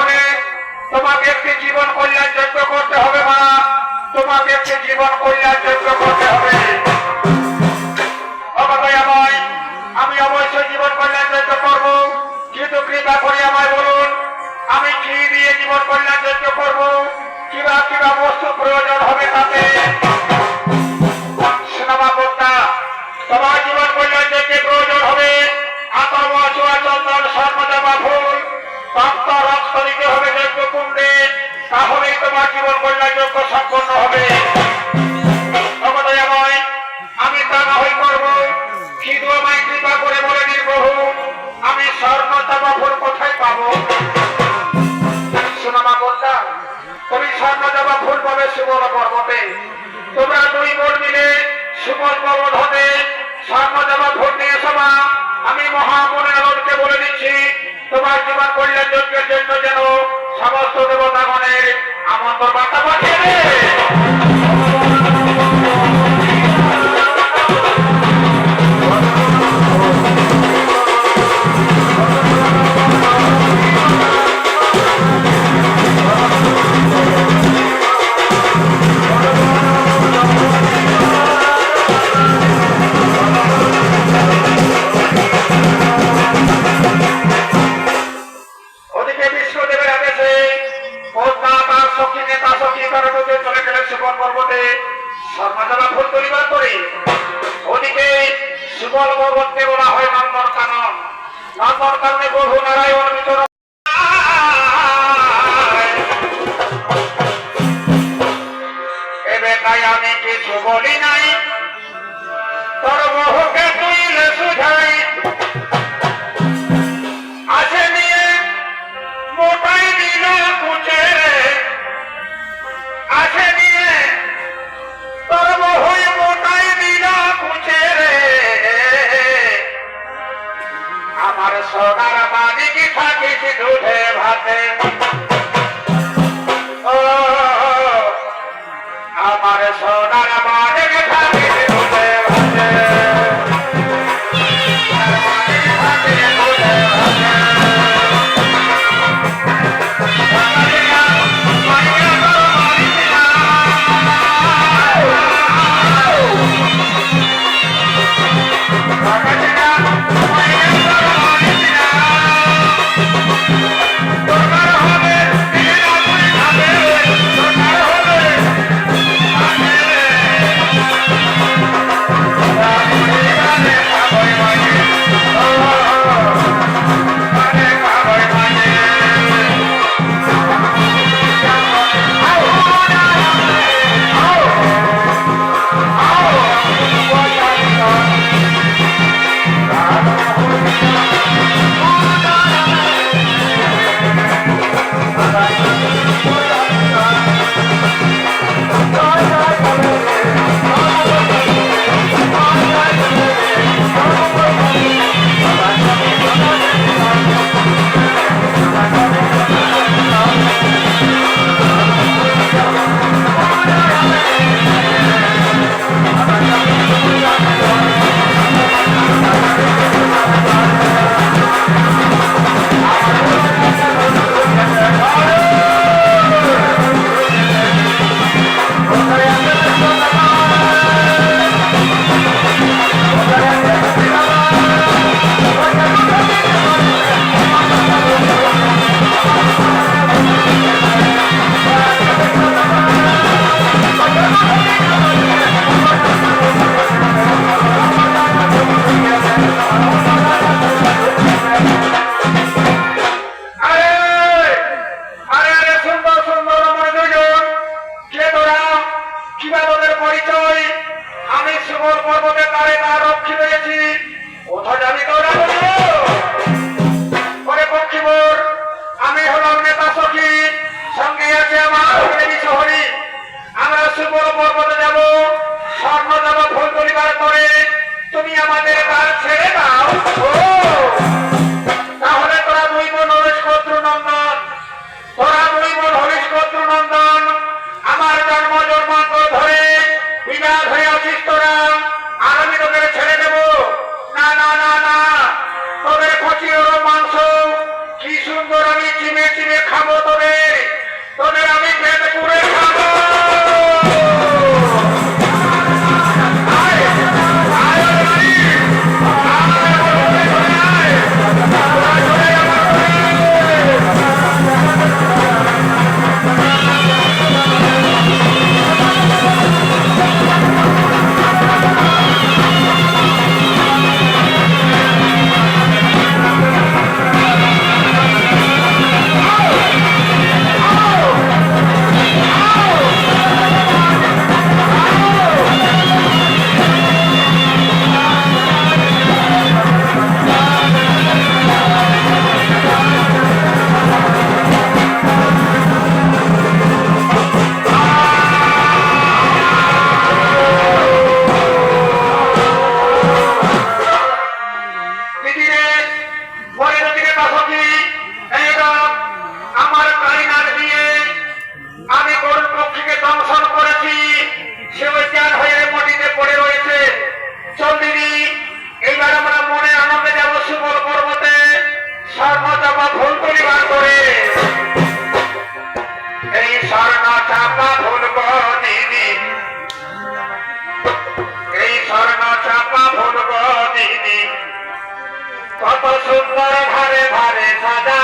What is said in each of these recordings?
হলে তোমাকে একটি জীবন কল্যাণ যজ্ঞ করতে হবে, মা। তোমাকে একটি জীবন কল্যাণ যজ্ঞ করতে হবে। আমি অবশ্যই জীবন কল্যাণ যজ্ঞ করব। কিন্তু কৃপা করে আমায় বলুন, আমি কি দিয়ে জীবন কল্যাণ যজ্ঞ করব? কিবা কিবা বস্তু প্রয়োজন হবে তাতে। সিনেমা পদ্মা তোমার জীবন কল্যাণ যজ্ঞে প্রয়োজন হবে। আতর্ব চুয়া যজ্ঞ সম্পন্ন হবে। আমি তা না হই করব। কিন্তু কৃপা করে বলে প্রভু, আমি স্বর্ণ চাপা ফুল কোথায় পাবো? সোনামা বলতা তুমি স্বর্ণ চাপা ফুল পাবে সুবল পর্বতে। তোমরা দুই বোন মিলে সুবল পর্বত হতে স্বর্ণ চাপা ফুল নিয়ে সভা আমি মহামনের বলে দিচ্ছি, তোমার জীবন কল্যাণ যজ্ঞের জন্য যেন সমস্ত দেবতাগণের আমন্ত্রণ বার্তা পাঠিয়ে কত সুন্দর ঘরে ঘরে সাজা।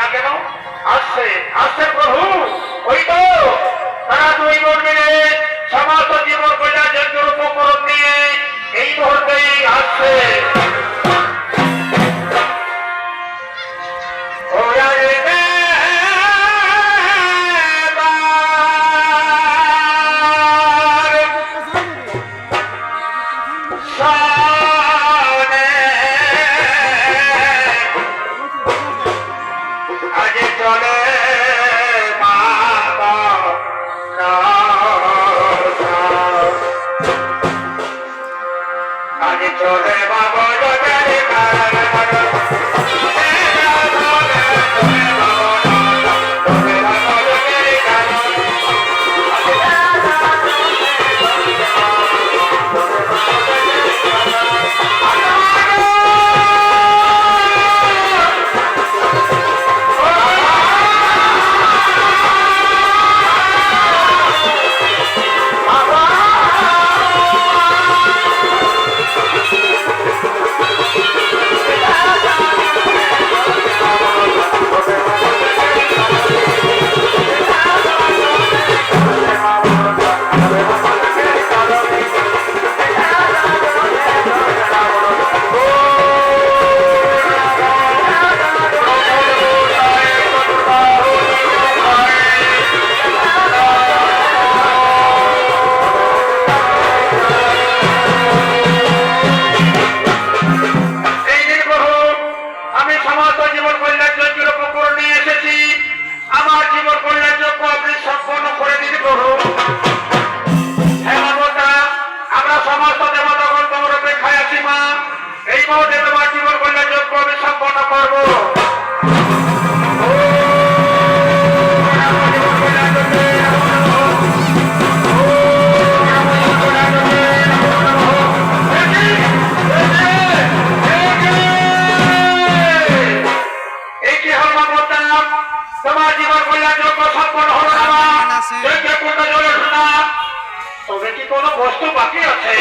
না কেন? আসছে আসছে প্রভু। ওই তো, তারা দুই বোন মিলে সমস্ত জীবন প্রজা যজ্ঞ রূপ করণ এই মুহূর্তেই আসছে। বস্তু বাকি আছে।